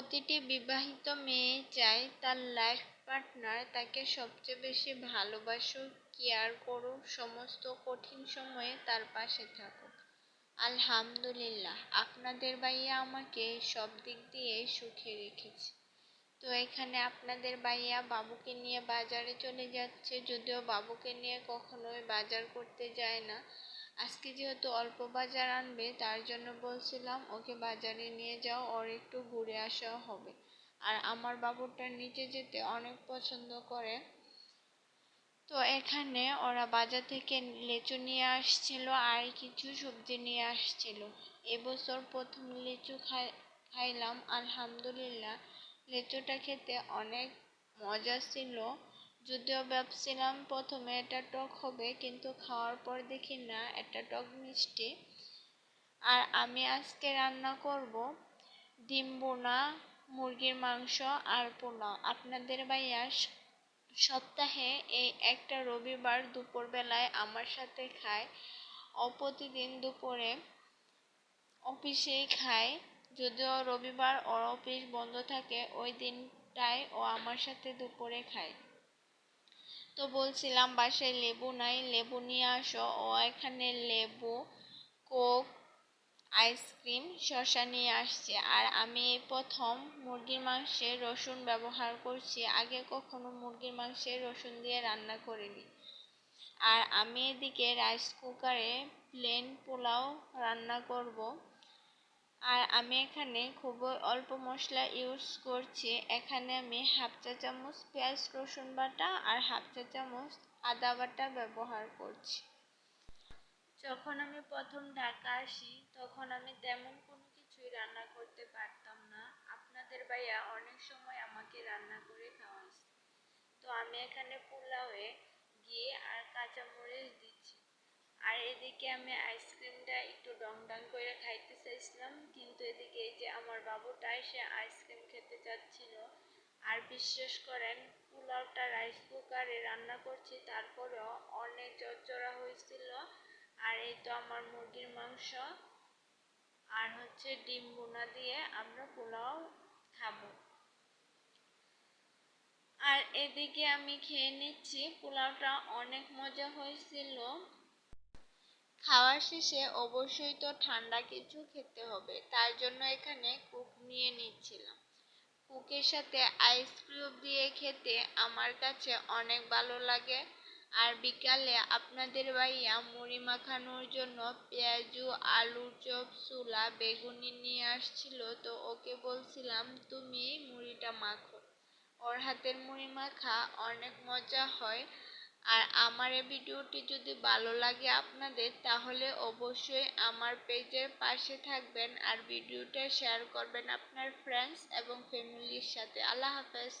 প্রতিটি বিবাহিত মেয়ে চায় তার লাইফ পার্টনার তাকে সবচেয়ে বেশি ভালোবাসুক কেয়ার করুক, সমস্ত কঠিন সময়ে তার পাশে থাকুক। আলহামদুলিল্লাহ, আপনাদের ভাইয়া আমাকে সব দিক দিয়ে সুখে রেখেছে। তো এখানে আপনাদের ভাইয়া বাবুকে নিয়ে বাজারে চলে যাচ্ছে, যদিও বাবুকে নিয়ে কখনোই বাজার করতে যায় না। আজকে যেহেতু অল্প বাজার আনবে, তার জন্য বলছিলাম, ওকে বাজারে নিয়ে যাও, ওর একটু ঘুরে আসাও হবে। আর আমার বাবুটা নিচে যেতে অনেক পছন্দ করে। তো এখানে ওরা বাজার থেকে লেচু নিয়ে আসছিল আর কিছু সবজি নিয়ে আসছিল। এবছর প্রথম লিচু খাই, খাইলাম, আলহামদুলিল্লাহ। লিচুটা খেতে অনেক মজা ছিল। যদিও ভাবছিলাম প্রথমে এটা টক হবে, কিন্তু খাওয়ার পর দেখি না, এটা টক মিষ্টি। আর আমি আজকে রান্না করব ডিম বোনা মুরগির মাংস আর পোলাও আপনাদের ভাইয়া সপ্তাহে এই একটা রবিবার দুপুরবেলায় আমার সাথে খায় ও প্রতিদিন দুপুরে অফিসেই খায়। যদিও রবিবার ওর অফিস বন্ধ থাকে, ওই দিনটায় ও আমার সাথে দুপুরে খায়। তো বলছিলাম, বাসায় লেবু নাই, লেবু নিয়ে আসো। ও এখানে লেবু, কোক, আইসক্রিম, শসা নিয়ে আসছে। আর আমি প্রথম মুরগির মাংসে রসুন ব্যবহার করছি। আগে কখনো মুরগির মাংসে রসুন দিয়ে রান্না করিনি। আর আমি এদিকে রাইস কুকারে প্লেন পোলাও রান্না করব। আর আমি এখানে খুব অল্প মশলা ইউজ করছি। এখানে আমি হাফ চা চামচ পেঁয়াজ, রসুন বাটা আর হাফ চা চামচ আদা বাটা ব্যবহার করছি। যখন আমি প্রথম ঢাকা আসি, তখন আমি তেমন কোনো কিছুই রান্না করতে পারতাম না। আপনাদের ভাইয়া অনেক সময় আমাকে রান্না করে খাওয়াইছে। তো আমি এখানে পোলাওয়ে ঘি আর কাঁচামরিচ দিচ্ছি। আর এদিকে আমি আইসক্রিমটা একটু ডং ডং করে খাইতে চাইছিলাম, কিন্তু এদিকে এই যে আমার বাবুটা এসে আইসক্রিম খেতে চাচ্ছিল। আর বিশ্বাস করেন, পোলাওটা রাইস কুকারে রান্না করছি, তারপরেও অনেক চরচরা হয়েছিল। আর এই তো আমার মুরগির মাংস। আর হচ্ছে ডিম বোনা দিয়ে আমরা পোলাও খাব। আর এদিকে আমি খেয়ে নিচ্ছি, পোলাওটা অনেক মজা হয়েছিল। খাওয়ার শেষে অবশ্যই তো ঠান্ডা কিছু খেতে হবে। তার জন্য এখানে কুক নিয়ে নিচ্ছিলাম। কুকের সাথে আইসক্রিম দিয়ে খেতে আমার কাছে অনেক ভালো লাগে। আর বিকালে আপনাদের ভাইয়া মুড়ি মাখানোর জন্য পেঁয়াজু, আলুর চপ, চুলা, বেগুনি নিয়ে আসছিল। তো ওকে বলছিলাম, তুমি মুড়িটা মাখো। ওর হাতের মুড়ি মাখা অনেক মজা হয়। আর আমার এই ভিডিওটি যদি ভালো লাগে আপনাদের, তাহলে অবশ্যই আমার পেজের পাশে থাকবেন আর ভিডিওটা শেয়ার করবেন আপনার ফ্রেন্ডস এবং ফ্যামিলির সাথে। আল্লাহ হাফেজ।